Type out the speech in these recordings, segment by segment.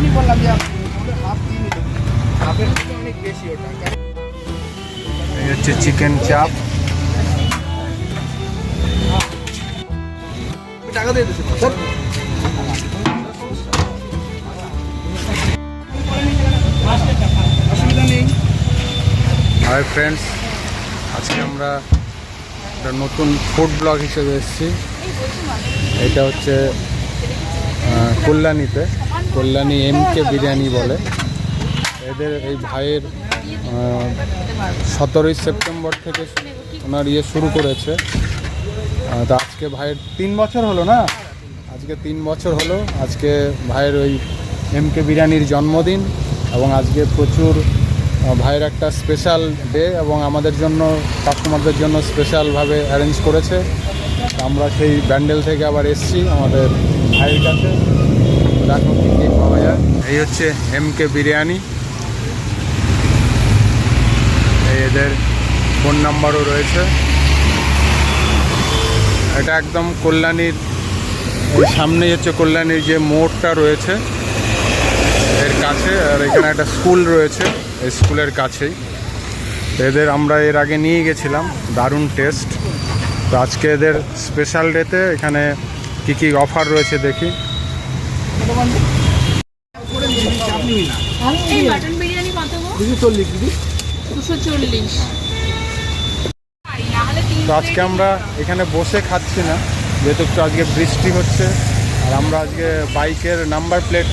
তখনই বললাম যে আমাদের হাফ দিয়ে নিতে হাফের থেকে অনেক বেশি ওটা এই হচ্ছে চিকেন চাপ টাকা দিয়ে দিচ্ছি। স্যার। অসুবিধা নেই। হাই ফ্রেন্ডস আজকে আমরা একটা নতুন ফুড ব্লগ হিসেবে এসেছি। এটা হচ্ছে কল্যাণীতে, কল্যাণী এম কে বিরিয়ানি বলে। এদের এই ভাইয়ের সতেরোই সেপ্টেম্বর থেকে ওনার ইয়ে শুরু করেছে। তো আজকে ভাইয়ের তিন বছর হলো না? আজকে তিন বছর হলো, আজকে ভাইয়ের ওই এম কে বিরিয়ানির জন্মদিন এবং আজকে প্রচুর ভাইয়ের একটা স্পেশাল ডে এবং আমাদের জন্য কাস্টমারদের জন্য স্পেশালভাবে অ্যারেঞ্জ করেছে। আমরা সেই ব্যান্ডেল থেকে আবার এসছি আমাদের ভাইয়ের কাছে। দেখো কী কী পাওয়া যায়। এই হচ্ছে এম কে বিরিয়ানি এই এদের ফোন নাম্বারও রয়েছে। এটা একদম কল্যাণীর, এই সামনেই হচ্ছে কল্যাণীর যে মোড়টা রয়েছে এর কাছে, আর এখানে একটা স্কুল রয়েছে স্কুলের কাছেই। এদের আমরা এর আগে নিয়ে গেছিলাম, দারুণ টেস্ট। তো আজকে এদের স্পেশাল ডেতে এখানে কী কী অফার রয়েছে দেখি। তো আজকে আমরা এখানে বসে খাচ্ছি না যেহেতু একটু আজকে বৃষ্টি হচ্ছে আর আমরা আজকে বাইকের নাম্বার প্লেট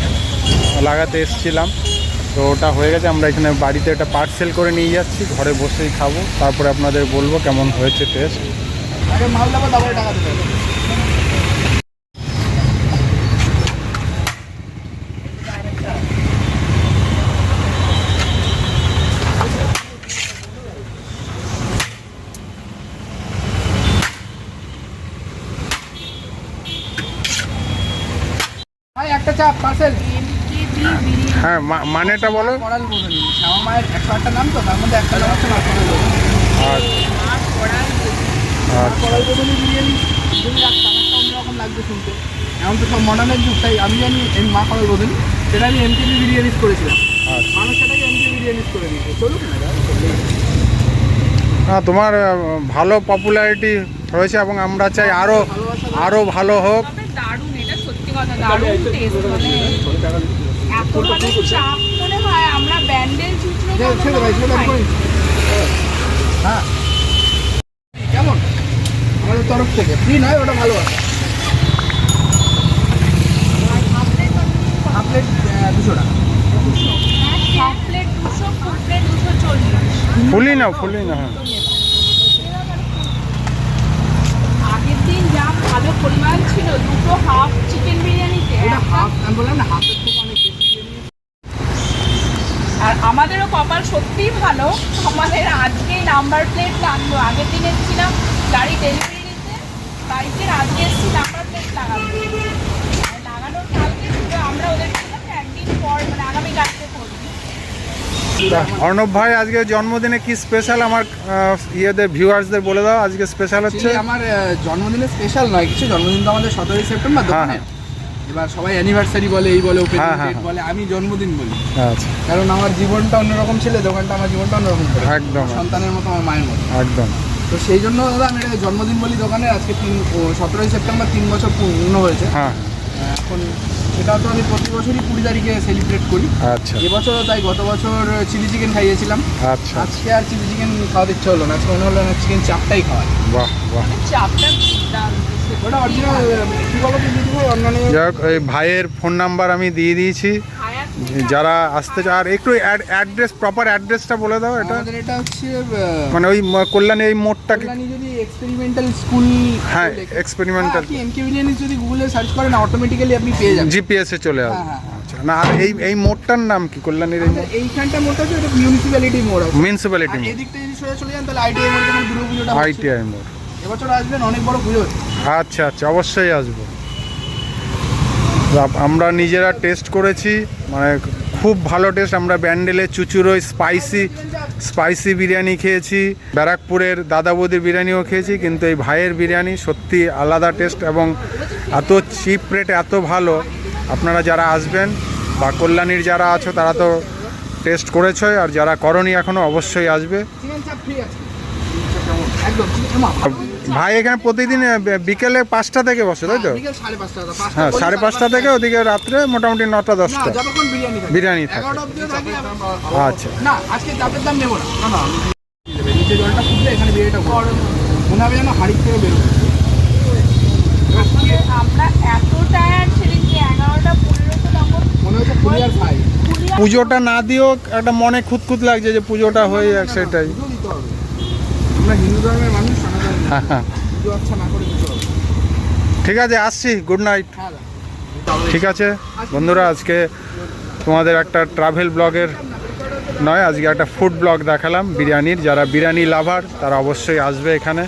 লাগাতে এসেছিলাম। তো ওটা হয়ে গেছে আমরা এখানে বাড়িতে একটা পার্সেল করে নিয়ে যাচ্ছি ঘরে বসেই খাব। তারপরে আপনাদের বলব কেমন হয়েছে টেস্ট আগে মাল দেবো তারপরে টাকা দেবে। একটা পার্সেল হ্যাঁ মানেটা বলো। করাল বলুন। শ্যামা মায়ের একশো আটটা নাম তো তার মধ্যে একটা নাম হচ্ছে মা করাল বিরিয়ানি যদি রাখতাম একটা অন্যরকম লাগবে শুনতে। এখন তো সব মডার্নের যুগ তাই আমি জানি এই মা সেটা আমি এমটিভি করেছিলাম। আচ্ছা। মানুষ সেটাকে এমটিভি বিরিয়ানি করে দিয়েছে। চলুক না না তোমার ভালো পপুলারিটি হয়েছে এবং আমরা চাই আরও আরও ভালো হোক। তবে দারুণ এটা সত্যি কথা দারুণ টেস্ট মানে এত ভালো চাপ মনে হয় আমরা ব্যান্ডেল দে, ছেড়ে ভাই ছেড়ে ভাই, করে দিন। হ্যাঁ কেমন আমাদের তরফ থেকে। ফ্রি নয় ওটা ভালো আছে। হাফ প্লেট দুশো টাকা। হাফ প্লেট দুশো ফুল না ফুলি না হ্যাঁ। আগের দিন যা ভালো পরিমাণ ছিল দুটো হাফ চিকেন বিরিয়ানিতে হাফ আমি বললাম না হাফের থেকে অনেক আর আমাদেরও কপাল সত্যিই ভালো। আমাদের আজকেই নাম্বার প্লেট লাগল আগের দিন এসেছিলাম গাড়ি ডেলিভারি বাইকের আজকে এসেছি নাম্বার প্লেট লাগাবো লাগানোর কালকে শুধু আমরা ওদের একদিন পর মানে আগামী কালকে করব। অর্ণব ভাই আজকে জন্মদিনে কি স্পেশাল আমার ইয়েদের ভিউয়ার্সদের বলে দাও? আজকে স্পেশাল হচ্ছে? আমার জন্মদিনে স্পেশাল নয় কিছু জন্মদিন তো আমাদের সতেরোই সেপ্টেম্বর হ্যাঁ, দোকানে। এবার সবাই অ্যানিভার্সারি বলে এই বলে ওপেনিং হ্যাঁ, হ্যাঁ, ডেট হ্যাঁ। বলে আমি জন্মদিন বলি। আচ্ছা। কারণ আমার জীবনটা অন্যরকম ছিল দোকানটা আমার জীবনটা অন্যরকম ছিল। একদম। সন্তানের মতো আমার মায়ের মতো। একদম। তো সেই জন্য দাদা আমি এটাকে জন্মদিন বলি দোকানে আজকে তিন সতেরোই সেপ্টেম্বর তিন বছর পূর্ণ হয়েছে। হ্যাঁ। এখন সেটা তো আমি প্রতি বছরই কুড়ি তারিখে সেলিব্রেট করি। আচ্ছা। এবছরও তাই গত বছর চিলি চিকেন খাইয়েছিলাম। আচ্ছা। আজকে আর চিলি চিকেন খাওয়াতে ইচ্ছা হলো না। আজকে মনে হলো না চিকেন চাপটাই খাওয়াই বাহ বাহ। চাপটা ওটা অরিজিনাল কী বলো অন্যান্য ভাইয়ের ফোন নাম্বার আমি দিয়ে দিয়েছি। যারা আসতে চায় আর একটু অ্যাড্রেস প্রপার অ্যাড্রেসটা বলে দাও এটা। আমাদের এটা হচ্ছে মানে ওই কল্যাণী এই মোড়টাকে যদি এক্সপেরিমেন্টাল স্কুল হ্যাঁ, experimental। আপনি এমকে বিরিয়ানি যদি গুগলে সার্চ করেন অটোমেটিক্যালি আপনি পেয়ে যাবেন। জিপিএস এ চলে আসবে। হ্যাঁ, হ্যাঁ, আচ্ছা না আর এই এই মোড়টার নাম কি? কল্যাণীর এই এইখানটা মোড়টা হচ্ছে এটা মিউনিসিপ্যালিটি মোড় আছে। মিউনিসিপ্যালিটি মোড়। এদিকটা যদি সোজা চলে যান তাহলে আইটিআই মোড় যখন দুর্গা আইটিআই মোড়। এবছর আসবেন অনেক বড় পুজো আচ্ছা আচ্ছা অবশ্যই আসব। আমরা নিজেরা টেস্ট করেছি মানে খুব ভালো টেস্ট আমরা ব্যান্ডেলে চুচুরোয় স্পাইসি স্পাইসি বিরিয়ানি খেয়েছি ব্যারাকপুরের দাদা বৌদির বিরিয়ানিও খেয়েছি কিন্তু এই ভাইয়ের বিরিয়ানি সত্যি আলাদা টেস্ট এবং এত চিপ রেট এত ভালো। আপনারা যারা আসবেন বা কল্যাণীর যারা আছো তারা তো টেস্ট করেছ আর যারা করনি এখনও অবশ্যই আসবে। একদম ভাই এখানে প্রতিদিন বিকেলে পাঁচটা থেকে বসে তাই তো? পাঁচটা হ্যাঁ সাড়ে পাঁচটা থেকে ওদিকে রাত্রে মোটামুটি নটা দশটা। বিরিয়ানি থাকে। আচ্ছা। পুজোটা না দিয়েও একটা মনে খুঁতখুত লাগছে যে পুজোটা হয়ে যাক সেটাই। আমরা হিন্দু ধর্মের মানুষ ঠিক আছে, আসছি গুড নাইট ঠিক আছে, বন্ধুরা, আজকে তোমাদের একটা ট্রাভেল ব্লগের নয়, আজকে একটা ফুড ব্লগ দেখালাম, বিরিয়ানির। যারা বিরিয়ানি লাভার তারা অবশ্যই আসবে এখানে।